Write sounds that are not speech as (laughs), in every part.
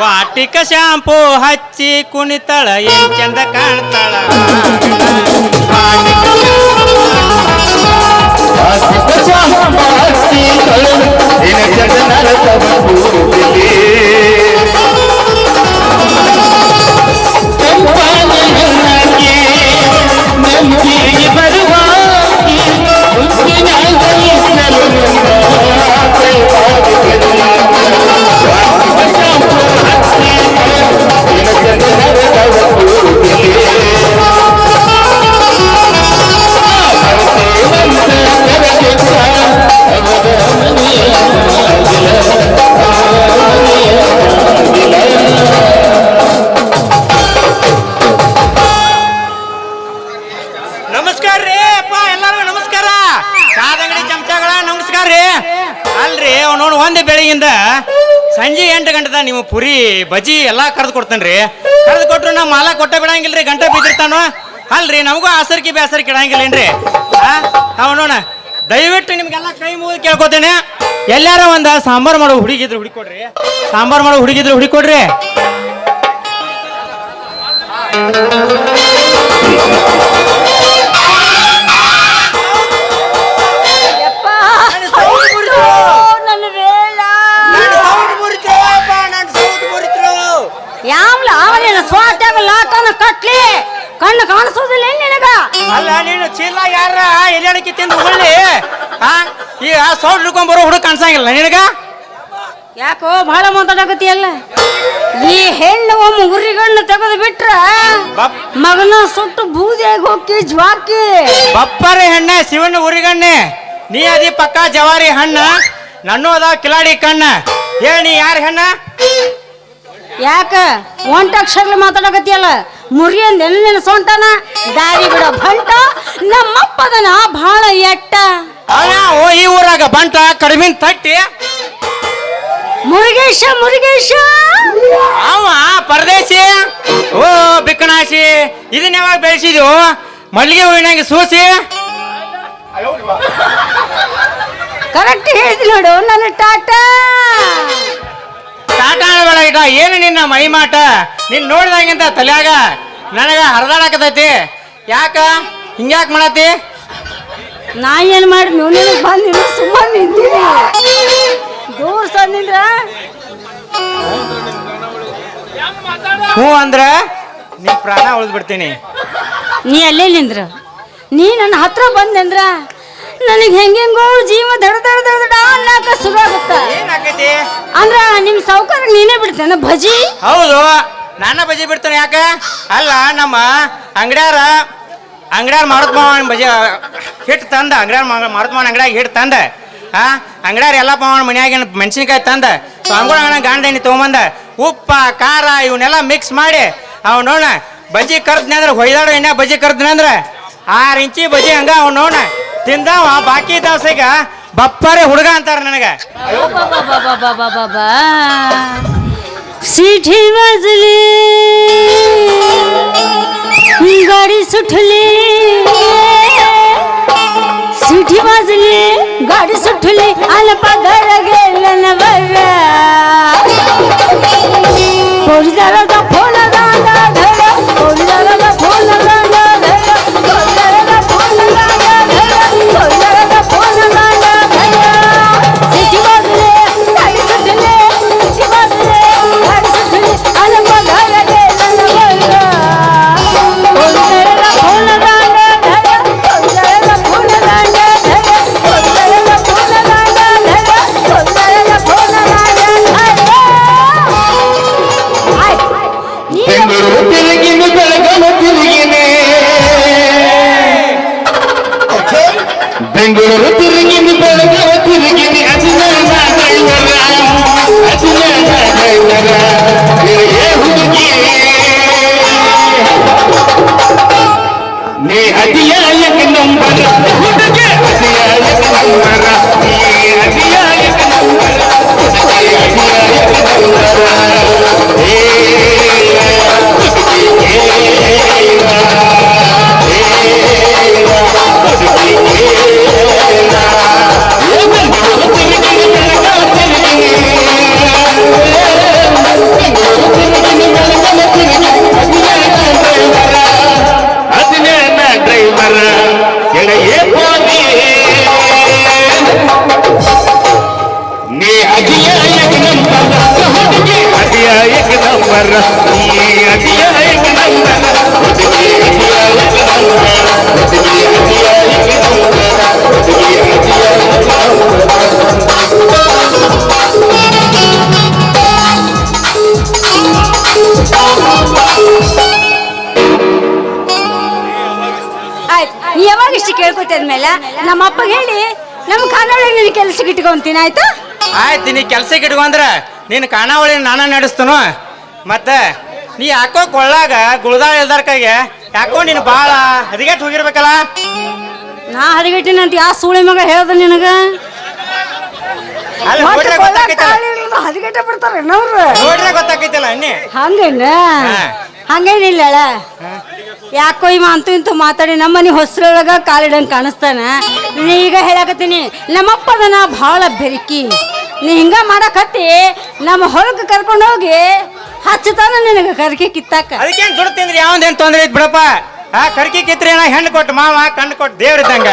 ವಾಟಿಕ shampoo ಹಚ್ಚಿ ಕುಣಿತಳ ಏನ್ ಚಂದ ಕಾಣ್ತಾಳ. ನಮಸ್ಕಾರ ಬಜಿ ಎಲ್ಲ ಕರೆದು ರೀ ಕರೆದು ಕೊಟ್ರು ನಾ ಮಾಲ ಕೊಟ್ಟ ಬಿಡಂಗಿಲ್ರಿ ಗಂಟೆ ಬಿದ್ದಿರ್ತಾನೋ? ಅಲ್ರಿ ನಮಗೂ ಆಸರ್ಕಿ ಬೇಸರ್ಕಿ ಇಡಂಗಿಲ್ಲೇನ್ರಿ ಆ? ಅವನೋಣ ದಯವಿಟ್ಟು ನಿಮ್ಗೆಲ್ಲ ಕೈ ಮುಗಿದು ಕೇಳ್ಕೊತೇನೆ. ಎಲ್ಲಾರ ಒಂದ ಸಾಂಬಾರ್ ಮಾಡೋ ಹುಡುಗಿದ್ರು ಹುಡುಕೊಡ್ರಿ ಸಾಂಬಾರ್ ಮಾಡೋ ಹುಡುಗಿದ್ರು ಹುಡುಕೊಡ್ರಿ ಯಪ್ಪ. ಅವನೇನ ಸ್ವಾತ್ಯಾಗ ಲಾಕನ ಕಟ್ಲಿ. ಕಣ್ಣು ಕಾಣಿಸೋದಿಲ್ಲ ಏನ್ ನಿನಗ? ಅಲ್ಲ ನೀನು ಚೀಲ ಯಾರ? ಎಲ್ಲಿ ತಿಂದು ಉಳ್ಳಿ ಆ ಈ ಆ ಸೌಂಡ್ ಹಿಡ್ಕೊಂಡ್ ಬರೋ ಹುಡುಗ ಕಾಣಿಸಂಗಿಲ್ಲ ನಿನಗ? ಯಾಕೋ ಬಹಳ ಮಾತಾಡಕತ್ತಿಯಲ್ಲ ಈ ಹೆಣ್ಣು ಒಮ್ಮೆ ಉರಿಗಣ್ಣು ತೆಗೆದು ಬಿಟ್ರ. ಮಗನ ಸುಟ್ಟು ಬೂದಿಯಾಗಿ ಹೋಗಿ ಜ್ವಾಕಿ ಬಪ್ಪರೆ ಹೆಣ್ಣೆ ಶಿವನ ಉರಿಗಣ್ಣೆ. ನೀ ಅದಿ ಪಕ್ಕ ಜವಾರಿ ಹಣ್ಣ ನನ್ನೂ ಅದಾವ ಕಿಲಾಡಿ ಕಣ್ಣ. ಹೇಳಿ ನೀ ಯಾರ ಹೆಣ್ಣ? ಯಾಕ? ಒಂಟಕ್ಷರಗಳು ಮಾತಾಡಕತ್ತಿಯಲ್ಲ? ಮುರಿ ಅಂದ ನಿನ್ನ ಸೊಂಟನ? ದಾರಿ ಬಿಡ ಬಂಟ. ನಮ್ಮಪ್ಪದನ ಬಹಳ ಎಟ್ಟ. ಓ ಈ ಊರಾಗ ಬಂಟ ಕಡಿಮೆ ತಟ್ಟಿ. ಮುರುಗೇಶ ಮುರುಗೇಶ. ಅವ ಪರದೇಶಿ. ಓ ಬಿಕ್ಕನಾಶಿ. ಇದನ್ನ ಯಾವಾಗ ಬೆಳೆಸಿದ್ವು ಮಲ್ಲಿಗೆ ಹೂವಿನಂಗೆ ಸೂಸಿ. ಕರೆಕ್ಟ್ ಹೇಳಿದ್ ನೋಡು ನನ್ನ ಟಾಟಾ. ಟಾಟಾ ಒಳಗ ಏನು ನಿನ್ನ ಮೈಮಾಟ? ನಿನ್ ನೋಡಿದಂಗಿಂತ ತಲ್ಯಾಗ ನನಗ ಹರಿದಾಡಕತೈತಿ ಯಾಕ? ಹಿಂಗ್ಯಾಕ್ ಮಾಡತಿ ನಾ ಏನ್ ಮಾಡಿ ಬಂದು ಬಂದಿನ ಸುಮ್ಮನೆ ನಿಂತೀನಿ. ದೂರ ಸಂದಿಂದ್ರ ಹ್ಞೂ ಅಂದ್ರ ನೀ ಪ್ರಾಣ ಉಳಿದ್ಬಿಡ್ತೀನಿ. ನೀ ಅಲ್ಲೇ ನಿಂದ್ರ ನೀ ನನ್ನ ಹತ್ರ ಬಂದಂದ್ರ ನನಗೆ ಹೆಂಗೆಂಗೋ ಜೀವ ದಡ ದಡ ದಡ ದಡ ಅನ್ನಕ ಶುರು ಆಗುತ್ತ? ಏನಾಕೈತಿ ಅಂದ್ರ ನಿಮ್ ಸೌಕರ್ಯ ನೀನೇ ಬಿಡ್ತೇನೆ ಭಜಿ? ಹೌದು ನಾನ ಬಜಿ ಬಿಡ್ತೇನೆ ಯಾಕ? ಅಲ್ಲ ನಮ್ಮ ಅಂಗಡ್ಯಾರ ಅಂಗಡ್ಯಾರ ಮಾರುತ್ ಮಾವನ ಬಜಿ ಹಿಟ್ಟು ತಂದ ಅಂಗಡ್ಯಾರ ಮಾರುತ್ ಮಾವನ ಅಂಗಡ್ಯಾಗ ಹಿಟ್ಟು ತಂದ. ಆ ಅಂಗಡ್ಯಾರ ಎಲ್ಲ ಮಾವನ ಮನ್ಯಾಗ ಮೆಣಸಿನ್ಕಾಯಿ ತಂದ. ಸ್ವಾಮಿಗಳ ಅಣ್ಣ ಗಾಂಡಣ್ಣಿ ತೊಗೊಂಬಂದ ಉಪ್ಪ ಖಾರ ಇವನ್ನೆಲ್ಲ ಮಿಕ್ಸ್ ಮಾಡಿ ಅವ್ ನೋಡ ಬಜಿ ಕರ್ದ್ನಂದ್ರೆ ಹೊಯ್ದಾಡು ಎಣ್ಣೆ ಬಜಿ ಕರ್ದ್ನಂದ್ರೆ ಆರು ಇಂಚಿ ಬಜಿ ಹಂಗ ಅವ್ನು ನೋಡ ತಿಂದವ ಬಾಕಿ ದವಸಗ ಬಪ್ಪರೆ ಹುಡುಗ ಅಂತಾರ ನನಗೆ सीठी वाजली गाडी सुटली सिठी वाजली गाडी सुटली आलं पगार गेलं न बरं पोलिसाला फोन ಬೆಂಗಳೂರು ನಮ್ಮ ಅಪ್ಪಗೆ ಹೇಳಿ ನಮ್ಮ ಕಾನಾವಳಿ ನಿನ್ನ ಕೆಲ್ಸಕ್ಕೆ ಇಟ್ಕೊಂತೀನಿ ಆಯ್ತಾ? ಆಯ್ತು ನೀ ಕೆಲ್ಸಕ್ಕೆ ಇಟ್ಕೊಂಡ್ರ ನಿನ್ನ ಕಾನಾವಳಿ ನಾನ ನಡೆಸ್ತನು? ಮತ್ತೆ ನೀ ಯಾಕೋ ಕೊಳ್ಳಾಗ ಗುಳ್ದಾಳ ಇಲ್ದಾರ ಕೈಗೆ? ಯಾಕೋ ನೀನು ಭಾಳ ಹದಿಗೆಟ್ ಹೋಗಿರ್ಬೇಕಲ್ಲ? ನಾ ಹದಿಗೆಟ್ಟಿನ ಅಂತ ಯಾವ ಸೂಳೆ ಮಗ ಹೇಳ್ದ ನಿನಗ? ಅಲ್ಲಿ ನೋಡ್ರೆ ಬಿಡ್ತಾರೆ ಅನ್ನಿ? ಹಂಗೇನ. ಹಂಗೇನಿಲ್ಲ ಯಾಕೋ ಇವ ಅಂತೂ ಇಂತೂ ಮಾತಾಡಿ ನಮ್ಮನೆ ಹೊಸರೊಳಗ ಕಾಲಿಡಂಗೆ ಕಾಣಿಸ್ತಾನ. ನೀ ಈಗ ಹೇಳಕತ್ತೀನಿ ನಮ್ಮಪ್ಪದನ ಭಾಳ ಬೆರಕಿ. ನೀ ಹಿಂಗ ಮಾಡಕತ್ತಿ ನಮ್ಮ ಹೊಲಕ್ಕೆ ಕರ್ಕೊಂಡು ಹೋಗಿ ಹಚ್ಚತಾನ ನಿನಗೆ ಕರ್ಕಿ ಕಿತ್ತಾಕ. ಅದಕ್ಕೇನು ದುಡ್ಡು ತಿಂದ್ರೆ? ಯಾವ್ದೇನು ತೊಂದ್ರೆ ಐತಿ ಬಿಡಪ್ಪ? ಆ ಕರ್ಕಿ ಕಿತ್ರಿ ಏನ ಹೆಣ್ಣು ಕೊಟ್ಟು ಮಾವ ಕಣ್ಣು ಕೊಟ್ಟು ದೇವ್ರ ಇದ್ದಂಗ.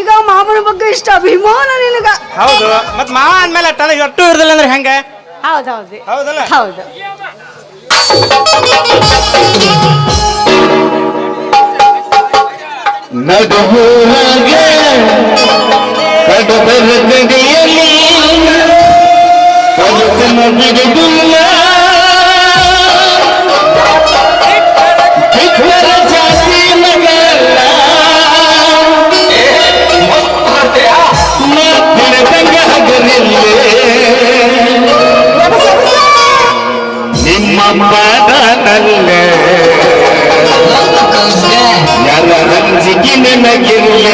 ಈಗ ಮಾಮನ ಬಗ್ಗೆ ಇಷ್ಟ ಅಭಿಮಾನ ನಿನಗ. ಹೌದು. ಮತ್ ಮಾವ ಅಂದ್ಮೇಲೆ ತಲೆ ಒಟ್ಟು ಇರ್ದಿಲ್ಲ ಅಂದ್ರೆ ಹೆಂಗ? ಹೌದೌದು ಹೌದಲ್ಲ? ಹೌದು. ನಡುವೂರಾಗೆ ಕಡದರ ಗಡಿಯಲ್ಲಿ ಪಲಕನ ಬಿಡುದಿಲ್ಲ ಬಿಟ್ಟರ ಪಾದನಲ್ಲೇ ಯಾರ ರಂಜಿಗೆ ನನಗಿಲ್ಲ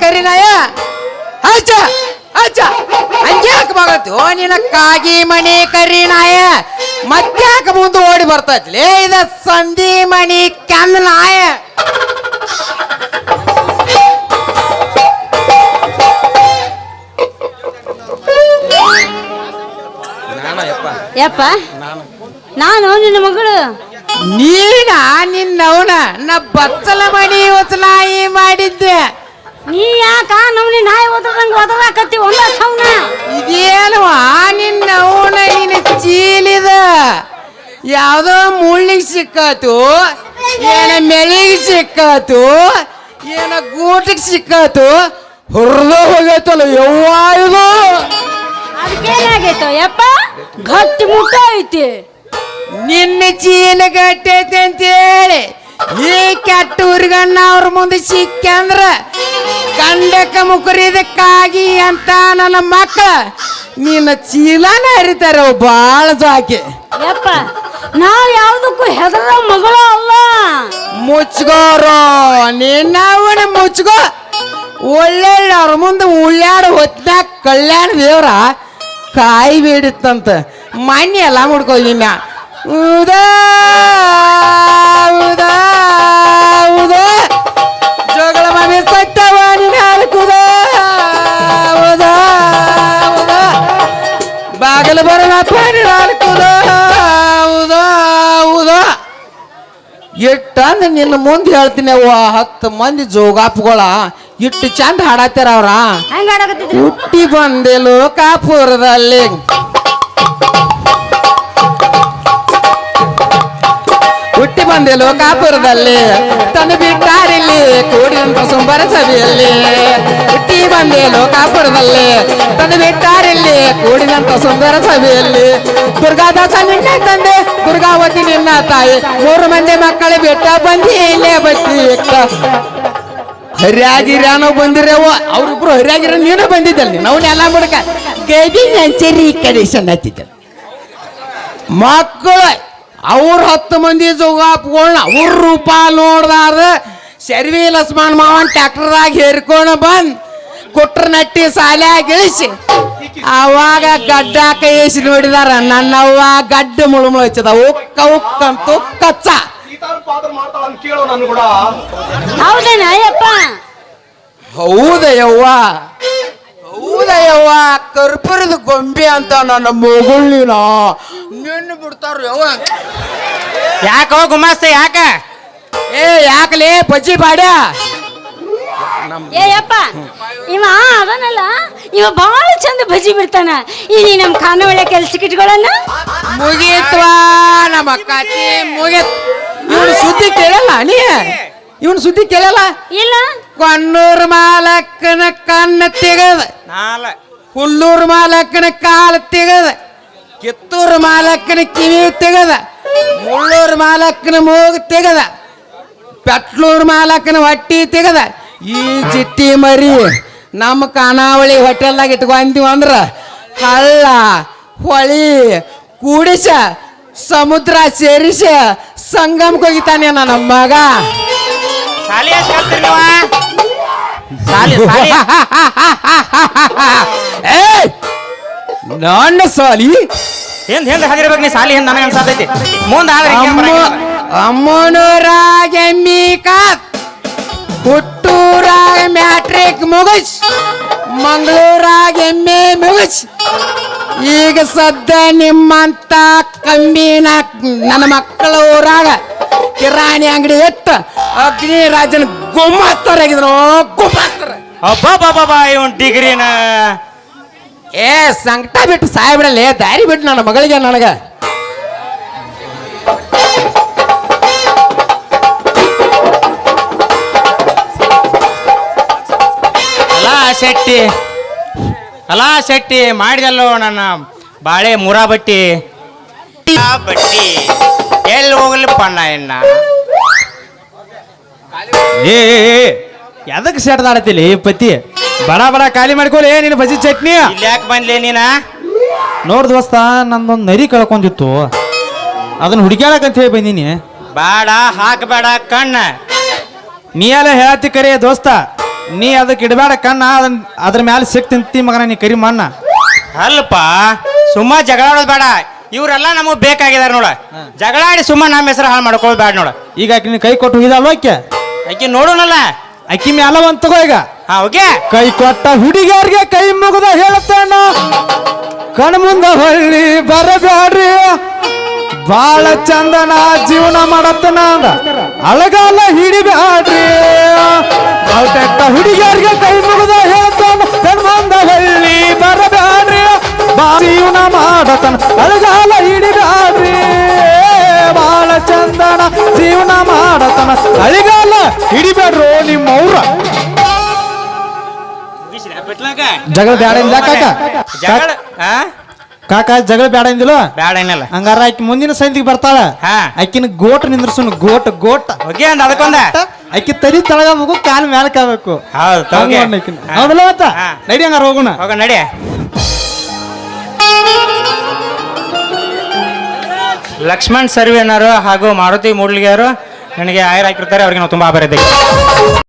ಕರಿನಾಯ ಅಜ್ಜ ಅಜ್ಜ ಅಂಜಾಕ ಬಾಗತ್ತು ನಿನ್ನ ಕಾಗಿ ಮಣಿ ಕರಿನಾಯ. ಮತ್ತ್ಯಾಕ ಮುಂದೆ ಓಡಿ ಬರ್ತೈತ್ಲೇ ಇದ ಸಂಧಿ ಮಣಿ ಕಂದ ನಾಯ ಯಪ್ಪ ನಾನು. ನಿನ್ನ ಮಗಳು. ನೀನ ನಿನ್ನವನ? ನಾ ಬಚ್ಚಲ ಮಣಿ ಉಚ್ಚಲಾಯಿ ಮಾಡಿದ್ದೆ. ನೀ ಯಾಕ ನಮ್ನಿ ನಾಯಿ ಓದದಂಗ ಓದದಾಕತ್ತಿ ಒಂದ ಸೌನ? ಇದೇನವಾ ನಿನ್ನವನ ನಿನ್ನ ಚೀಲಿದ ಯಾವ್ದೋ ಮುಳ್ಳಿಗೆ ಸಿಕ್ಕಾತು ಏನ ಮೆಳಿಗೆ ಸಿಕ್ಕಾತು ಏನ ಗೂಟಿಗೆ ಸಿಕ್ಕಾತು ಹುರ್ದು ಹೋಗೈತಲ್ಲ ಯವ್ವ ಇದು? ಅದಕ್ಕೇನಾಗೈತೋ ಯಪ್ಪ? ಗಟ್ಟಿ ಮುಟ್ಟ ಐತಿ. ನಿನ್ನ ಚೀಲ ಗಟ್ಟೈತೆ ಅಂತೇಳಿ ಈ ಕೆಟ್ಟ ಊರಿಗಣ್ಣ ಅವ್ರ ಮುಂದೆ ಸಿಕ್ಕಂದ್ರ ಕಂಡಕ ಮುಕುರಿದಕ್ಕಾಗಿ ಅಂತ ನನ್ನ ಮಕ್ಕಳ ನಿನ್ನ ಚೀಲನ ಹರಿತಾರ ಬಾಳ ಜಾಕೆ. ಯಪ್ಪ ನಾವ್ ಯಾವ್ದಕ್ಕೂ ಹೆದರ ಮಗಳ ಅಲ್ಲ. ಮುಚ್ಕೋರು ನಿನ್ನ ಅವನ ಮುಚ್ಕೋ. ಒಳ್ಳೆಳ್ಳ ಅವ್ರ ಮುಂದೆ ಉಳ್ಳಾಡ ಹೊತ್ನಾಗ ಕಲ್ಯಾಣ ದೇವ್ರ ಕಾಯಿ ಬೇಡಿತ್ತಂತ. ಮಾನ್ಯ ಎಲ್ಲ ಮುಡ್ಕೋ ಇನ್ನ ಉದಾ ಉದಾ ಉದಾ. ಮನೆ ಸತ್ತವ ನಿನ್ನ ಹಾಲಕುದ ಉದಾ ಉದಾ ಬಾಗಲು ಬರೋಣಪ್ಪ ನಿನ್ನ ಹಾಲಕುದ ಉದಾ ಉದಾ ಇಟ್ಟಂದ ನಿನ್ನ ಮುಂದೆ ಹೇಳ್ತೀನಿ ಅವ್ವ ಹತ್ತು ಮಂದಿ ಜೋಗಾಪುಗಳ ಇಟ್ಟು ಚಂದ ಹಾಡತ್ತಾರ ಅವ್ರ ಹೆಂಗ ಆಡಕತ್ತಿದ್ರಿ ಹುಟ್ಟಿ ಬಂದೆ ಲೋಕಾಪುರದಲ್ಲಿ ಬಂದೆ ಲೋಕಾಪುರದಲ್ಲಿ. ತಂದು ಬಿಟ್ಟಾರಿಲ್ಲಿ ಕೂಡಿದಂತ ಸುಂಬರ ಸಭೆಯಲ್ಲಿ. ಹುಟ್ಟಿ ಬಂದೆ ಲೋಕಾಪುರದಲ್ಲಿ. ತಂದು ಬಿಟ್ಟಾರಿಲ್ಲಿ ಕೂಡಿದಂತ ಸುಂದರ ಸಭೆಯಲ್ಲಿ. ದುರ್ಗಾದಾಸ ನಿನ್ನ ತಂದೆ, ದುರ್ಗಾವತಿ ನಿನ್ನ ತಾಯಿ. ಮೂರು ಮಂದಿ ಮಕ್ಕಳು ಬೆಟ್ಟ, ಬಂದಿ ಇಲ್ಲೇ ಬತ್ತಿ ಹರಿಯಾಗಿರಾನೋ ಬಂದಿರವ. ಅವ್ರಿಬ್ರು ಹರಿಯಾಗಿರ ನೀನು ಬಂದಿದ್ದಲ್ಲಿ ಎಲ್ಲ ಮುಡ್ಕ. ಗದಿ ನಂಚರಿ ಕಡೆ ಸಣ್ಣ ಮಕ್ಕಳು ಅವ್ರ ಹತ್ತು ಮಂದಿ ಜೋಗಾಪ್ಗಳನ್ನ ಅವ್ರ ರೂಪ ನೋಡ್ದಾರ ಶರ್ವಿ ಲಸ್ಮಾನ್ ಮಾವನ್ ಟ್ಯಾಕ್ಟರ್ದಾಗ ಹೇರ್ಕೊಂಡು ಬಂದ್ ಕೊಟ್ರ ನಟ್ಟಿ ಸಾಲ್ಯಾಗ ಇಳಿಸಿ. ಅವಾಗ ಗಡ್ಡ ಕೈಸಿ ನೋಡಿದಾರ ನನ್ನವ್ವ ಗಡ್ಡ ಮುಳುಮುಳು ಹಚ್ಚದ. ಉಕ್ಕ ಉಕ್ಕಂತ ಕಚ್ಚ ಹೌದೇನ ಯಪ್ಪ ಹೌದಯ್ಯವ್ವ. ಹೌದಯ್ಯವ್ವ ಕರ್ಪೂರದ ಗೊಂಬೆ ಅಂತ ನನ್ನ ಮಗಳಿನ ನಿನ್ನ ಬಿಡ್ತಾರ ಯವ್ವ ಯಾಕೋ ಗುಮಾಸ್ತ ಯಾಕ? ಏ ಯಾಕಲೇ? ಬಜ್ಜಿ ಬಾಡ್ಯ? ಏಯಪ್ಪ ಯಪ್ಪ ಇವ ಅದನಲ್ಲ ಇವ ಬಹಳ ಚಂದ ಬಜ್ಜಿ ಬಿಡ್ತಾನ. ಈ ನಮ್ ಖಾನಾವಳಿ ಕೆಲ್ಸ ಇಟ್ಕೊಳ್ಳೋಣ ಮುಗೀತ್ವಾ ನಮ್ಮ ಕಾತಿ ಮುಗಿತ್. ಸುದ್ದಿ ಕೇಳಲ್ಲ ನೀ? ಇವನು ಸುದ್ದಿ ಕೇಳಲ್ಲ? ಇಲ್ಲ. ಕೊಣ್ಣೂರು ಮಾಲಕ್ಕನ ಕಣ್ಣ ತೆಗದ. ನಾಲ. ಹುಲ್ಲೂರು ಮಾಲಕ್ಕನ ಕಾಲು ತೆಗದ. ಕಿತ್ತೂರು ಮಾಲಕ್ಕನ ಕಿವಿ ತೆಗದ. ಮುಳ್ಳೂರು ಮಾಲಕ್ಕನ ಮೂಗು ತೆಗದ. ಪೆಟ್ಲೂರು ಮಾಲಕ್ಕನ ಹೊಟ್ಟಿ ತೆಗದ. ಈ ಚಿಟ್ಟಿ ಮರಿ ನಮ್ಮ ಖಾನಾವಳಿ ಹೋಟೆಲ್ದಾಗ ಇಟ್ಕೊಂತೀವಿ ಅಂದ್ರ ಹಳ್ಳ ಹೊಳಿ ಕೂಡಿಸ ಸಮುದ್ರ ಸೇರಿಸ ಸಂಗಮಕ್ಕೆ ಹೋಗಿತಾನೆ ನಮ್ಮ ಮಗ. ಸಾಲಿ ಎಷ್ಟ್ ಕಲ್ತ್ರಿ ನೀವ ಸಾಲಿ ಸಾಲಿ. (laughs) ಏ ನನ್ನ ಸಾಲಿ? ಹಿಂದ್ ಹಿಂದ್ ಹದಿರ್ಬೇಕು ನೀ ಸಾಲಿ ಹಿಂದ್ ನನಗೆ ಅನ್ಸಾತೈತಿ? ಮುಂದ ಆದ್ರೆ ಹಿಂಗೆ ಅಮ್ಮ ಬರಂಗಿಲ್ಲ. ಅಮ್ಮನೂರಾಗ ಎಮ್ಮಿಕಾತ್ ಹುಟ್ಟೂರಾಗ ಮ್ಯಾಟ್ರಿಕ್ ಮುಗಿಸ್ ಮಂಗಳೂರಾಗ ಎಮ್ಮೆ ಮುಗಿಸ್. ಈಗ ಸದ್ಯ ನಿಮ್ಮಂತ ಕಮ್ಮಿನ ನನ್ನ ಮಕ್ಕಳ ಊರಾಗ ಕಿರಾಣಿ ಅಂಗಡಿ ಎತ್ತ ಅಗ್ನಿ ರಾಜನ ಗುಮ್ಮಸ್ತರಾಗಿದ್ರು ಗುಮ್ಮಸ್ತರ ಬಾ ಇವನ್ ಡಿಗ್ರಿನ. ಏ ಸಂಕಟ ಬಿಟ್ಟು ಸಾಯ್ಬಿಡಲೇ ದಾರಿ ಬಿಟ್ಟು ನನ್ನ ಮಗಳಿಗೆ ನನಗ. ಅಲಾ ಶೆಟ್ಟಿ. ಅಲಾ ಶೆಟ್ಟಿ ಮಾಡಿದಲ್ಲೋ ನನ್ನ ಬಾಳೆ ಮುರಾ ಬಟ್ಟಿ ಆ ಬಟ್ಟಿ ಎಲ್ಲಿ ಪಣ್ಣ ಇನ್ನ? ಏ ಎದಕ್ಕೆ ಸೆಟ್ದಾಡತಿಲಿ ಪತಿ? ಬಡ ಬಡ ಖಾಲಿ ಮಾಡ್ಕೊಳಿ ನಿನ್ನ ಬಜಿ ಚಟ್ನಿ? ಇಲ್ಲಿ ಯಾಕೆ ಬಂದ್ಲಿ ನೀನ? ನೋಡ್ ದೋಸ್ತ ನಂದೊಂದು ನರಿ ಕಳ್ಕೊಂಡಿತ್ತು. ಅದನ್ನ ಹುಡುಕ್ಯಾಡಕಂತ ಹೇಳಿ ಬಂದೀನಿ. ಬೇಡ ಹಾಕಬೇಡ ಕಣ್ಣ. ನೀ ಎಲ್ಲ ಹೇಳತಿ ಕರಿ ದೋಸ್ತ. ನೀ ಅದಕ್ಕೆ ಇಡಬೇಡ ಕಣ್ಣ ಅದನ್ನ ಅದ್ರ ಮ್ಯಾಲೆ ಸಿಕ್ ತಿಂತಿ ಮಗನ ನೀ ಕರಿ ಮಣ್ಣ. ಅಲ್ಪ ಸುಮ್ಮ ಜಗಳ ಆಡೋದು ಬೇಡ. ಇವರೆಲ್ಲ ನಮಗ್ ಬೇಕಾಗಿದಾರ ನೋಡ. ಜಗಳಾಡಿ ಸುಮ್ಮ ನಮ್ಮ ಹೆಸರು ಹಾಳು ಮಾಡ್ಕೊಳ್ಳೋದು ಬೇಡ ನೋಡ. ಈಗ ಆಕಿ ಕೈ ಕೊಟ್ಟು ಹೋಗಿದಲ್ಲ ಆಕೆ? ಆಕಿ ನೋಡೋಣಲ್ಲ. ಅಕ್ಕಿ ಮ್ಯಾಲ ಒಂದ್ ತಗೋ ಈಗ. ಹಾ ಓಕೆ ಕೈ ಕೊಟ್ಟ ಹುಡುಗಿಯರಿಗೆ ಕೈ ಮುಗಿದ ಹೇಳ್ತೇನ. ಕಣ್ ಮುಂದ ಹೊಳ್ಳಿ ಬರಬ್ಯಾಡ್ರಿ ಬಾಳ ಚಂದನ ಜೀವನ ಮಾಡತ್ತನ ಅಂದ. ಅಳಗಾಲ ಹಿಡಿಬ್ಯಾಡ್ರಿ ಕೆಟ್ಟ ಹುಡುಗಿಯರಿಗೆ ಕೈ ಮುಗಿದ ಹೇಳ್ತಾನ. ಕಣ್ ಮುಂದ ಹೊಳ್ಳಿ ಬರಬ್ಯಾಡ್ರಿ ಬಾ ಜೀವನ ಮಾಡತನ ಅಳಗಾಲ ಹಿಡಿಬ್ಯಾಡ್ರಿ ಬಾಳ ಚಂದನ ಜೀವನ ಮಾಡತನ ಅಳಿಗಾಲ ಹಿಡಿಬ್ಯಾಡ್ರು ನಿಮ್ಮ ಅವ್ರ ಜಗಳ ಬ್ಯಾಡ ಇಂದ ಕಾಕ ಜಗಳ ಹಾ ಕಾಕ ಜಗಳ ಬ್ಯಾಡ ಇಂದಿಲ್ಲ ಬೇಡ ಏನಿಲ್ಲ ಹಂಗಾರ ಆಕಿ ಮುಂದಿನ ಸಂದಿಗೆ ಬರ್ತಾಳ ಹಾ. ಆಕಿನ ಗೋಟ್ ನಿಂದ್ರಸುನು ಗೋಟ್ ಗೋಟ್ ಓಕೆ ಅಂದ ಅದಕ್ಕೊಂದ ಆಕಿ ತಲಿ ತಳಗಬೇಕು ಕಾಲ್ ಮ್ಯಾಲ ಕಾಬೇಕು ಹೌದು ತಗೋಗೆ. ಹಾ. ಹೌದಲ್ಲ ಮತ್ತ ಹಾ. ನಡಿ ಹಂಗಾರ ಹೋಗೋಣ ಹೋಗ ನಡಿ ಲಕ್ಷ್ಮಣ್ ಸರ್ವೇನರು ಹಾಗೂ ಮಾರುತಿ ಮೂಡ್ಲಿಗೆಯವರು ನನಗೆ ಆಯರ್ ಹಾಕಿರ್ತಾರೆ ಅವ್ರಿಗೆ ನಾವು ತುಂಬಾ ಆಭಾರ